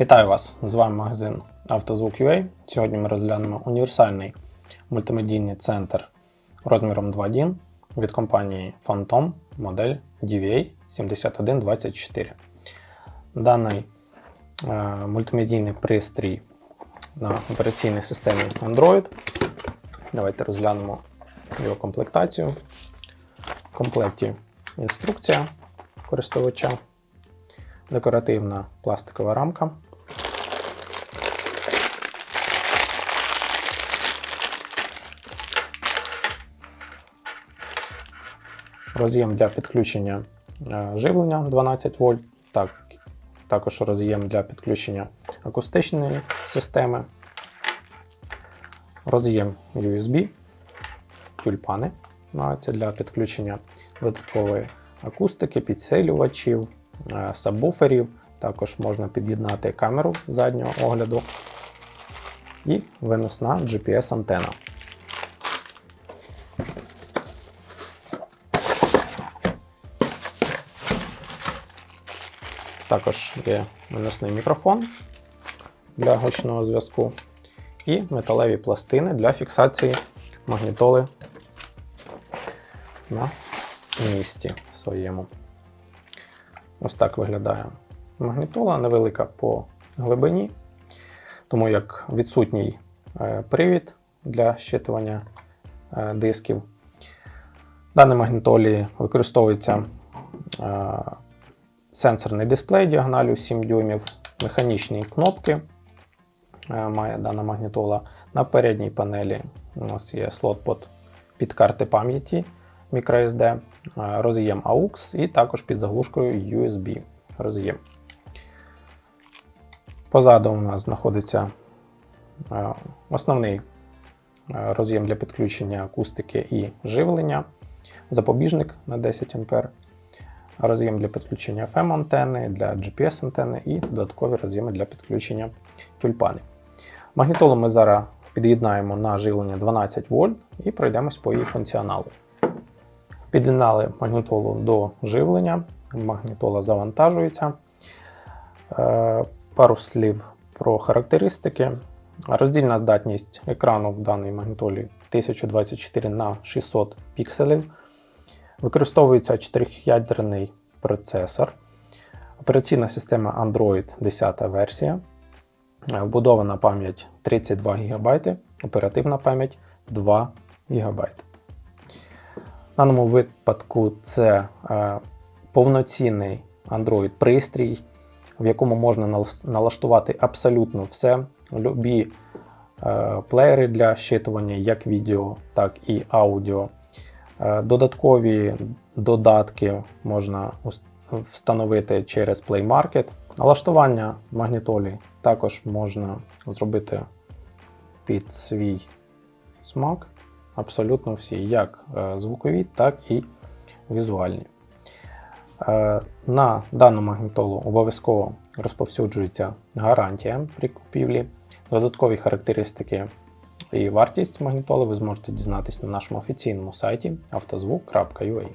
Вітаю вас! З вами магазин «Автозвук.UA». Сьогодні ми розглянемо універсальний мультимедійний центр розміром 2 DIN від компанії Phantom модель DVA 7124. Даний е, мультимедійний пристрій на операційній системі Android. Давайте розглянемо його комплектацію. В комплекті інструкція користувача, декоративна пластикова рамка. Роз'єм для підключення е, живлення 12 вольт, так, також роз'єм для підключення акустичної системи, роз'єм USB, тюльпани маються для підключення додаткової акустики, підсилювачів, е, сабвуферів. Також можна під'єднати камеру заднього огляду і виносна GPS-антена. Також є виносний мікрофон для гучного зв'язку і металеві пластини для фіксації магнітоли на місці своєму. Ось так виглядає магнітола, невелика по глибині, тому як відсутній е, привід для щитування е, дисків. В даній магнітолі використовується е, сенсорний дисплей діагоналю 7 дюймів, механічні кнопки. Має дана магнітола. На передній панелі у нас є слот під, під карти пам'яті microSD, роз'єм AUX і також під заглушкою USB роз'єм. Позаду у нас знаходиться основний роз'єм для підключення акустики і живлення, запобіжник на 10 А, роз'єм для підключення FM-антени, для GPS-антени і додаткові роз'єми для підключення тюльпанів. Магнітолу ми зараз під'єднаємо на живлення 12 вольт і пройдемось по її функціоналу. Під'єднали магнітолу до живлення, магнітола завантажується. Е, Пару слів про характеристики. Роздільна здатність екрану в даній магнітолі 1024 на 600 пікселів. Використовується 4-ядерний процесор. Операційна система Android 10 версія. Е, Вбудована пам'ять 32 ГБ, оперативна пам'ять 2 ГБ. В даному випадку це е, повноцінний Android-пристрій, в якому можна налаштувати абсолютно все. Любі е, плеєри для щитування як відео, так і аудіо. Е, додаткові додатки можна встановити через Play Market. Налаштування магнітолі також можна зробити під свій смак. Абсолютно всі, як е, звукові, так і візуальні. Е, на дану магнітолу обов'язково розповсюджується гарантія при купівлі. Додаткові характеристики і вартість магнітоли ви зможете дізнатись на нашому офіційному сайті автозвук.ua.